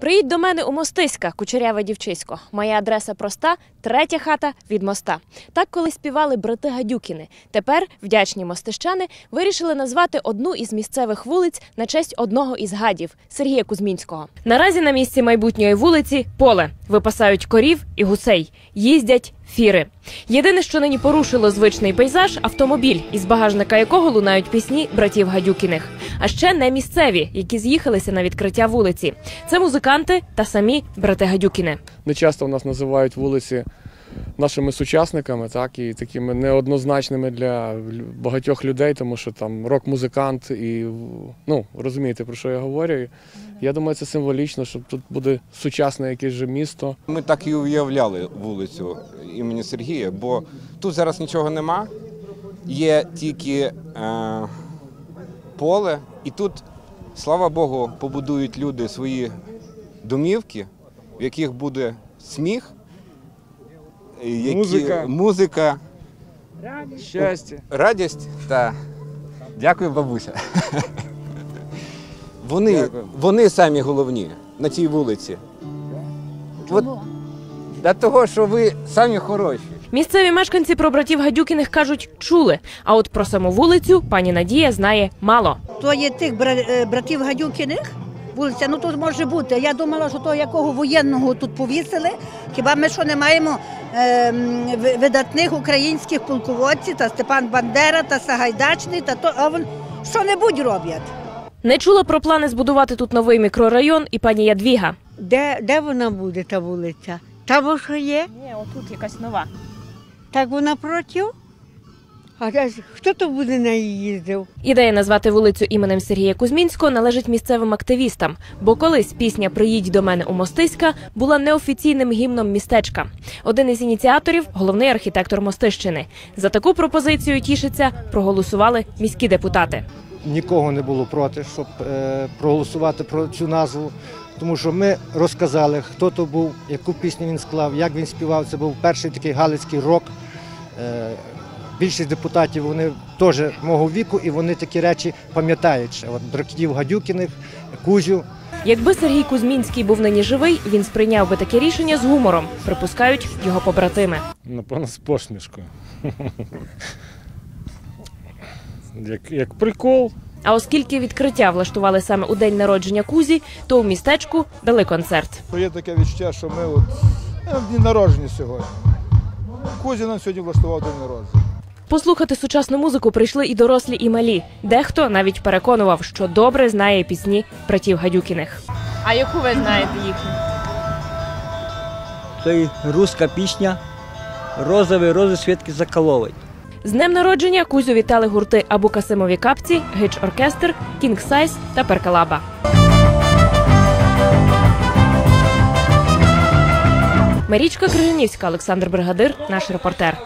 Приїдь до мене у Мостиська, кучеряве дівчисько. Моя адреса проста, третя хата від моста. Так коли співали брати Гадюкіни. Тепер вдячні мостищани вирішили назвати одну із місцевих вулиць на честь одного із гадів Сергія Кузьмінського. Наразі на місці майбутньої вулиці поле випасають корів і гусей, їздять фіри. Єдине, що нині порушило звичний пейзаж автомобіль, із багажника якого лунають пісні братів Гадюкіних. А ще не місцеві, які з'їхалися на відкриття вулиці. Це музиканти та самі брати Гадюкіни. Не часто в нас називають вулиці нашими сучасниками, так і такими неоднозначними для багатьох людей, тому що там рок-музикант і ну розумієте про що я говорю. Я думаю, це символічно, що тут буде сучасне якесь же місто. Ми так і уявляли вулицю імені Сергія, бо тут зараз нічого нема, є тільки е, поле, і тут, слава Богу, побудують люди свої домівки, в яких буде сміх, які, Музика. музика, Щастя. радість та дякую, бабуся. Вони, Дякую. вони самі головні на цій вулиці. От, для того, що ви самі хороші. Місцеві мешканці про братів Гадюкіних кажуть, чули. А от про саму вулицю пані Надія знає мало. То є тих е, братів Гадюкіних. Вулиця, ну тут може бути. Я думала, що того якого воєнного тут повісили. Хіба ми що не маємо е, видатних українських полководців, та Степан Бандера, та Сагайдачний, та то а вон що-небудь роблять. Не чула про плани збудувати тут новий мікрорайон і пані Ядвіга. Де, де вона буде, та вулиця? Там що є? Ні, отут якась нова. Так вона проти? А хто то буде на її їздив? Ідея назвати вулицю іменем Сергія Кузьмінського належить місцевим активістам, бо колись пісня Приїдь до мене у Мостиська була неофіційним гімном містечка. Один із ініціаторів головний архітектор Мостищини. За таку пропозицію тішиться, проголосували міські депутати. Нікого не було проти, щоб е, проголосувати про цю назву. Тому що ми розказали, хто то був, яку пісню він склав, як він співав. Це був перший такий галицький рок. Е, більшість депутатів вони теж мого віку, і вони такі речі пам'ятають. От Драків Гадюкіних, Кузю. Якби Сергій Кузьмінський був нині живий, він сприйняв би таке рішення з гумором, припускають його побратими. Напевно, з посмішкою. Як, як прикол. А оскільки відкриття влаштували саме у день народження Кузі, то у містечку дали концерт. Є таке відчуття, що ми от е, дні народження сьогодні. Кузя нам сьогодні влаштував день народження. Послухати сучасну музику прийшли і дорослі, і малі. Дехто навіть переконував, що добре знає пісні братів Гадюкіних. А яку ви знаєте їхню? Й руська пісня Розові рози свідки заколовують. З днем народження Кузю вітали гурти Абу Касимові капці, Гич Оркестр, Кінг Сайз та Перкалаба. Марічка Крижанівська, Олександр Бригадир, наш репортер.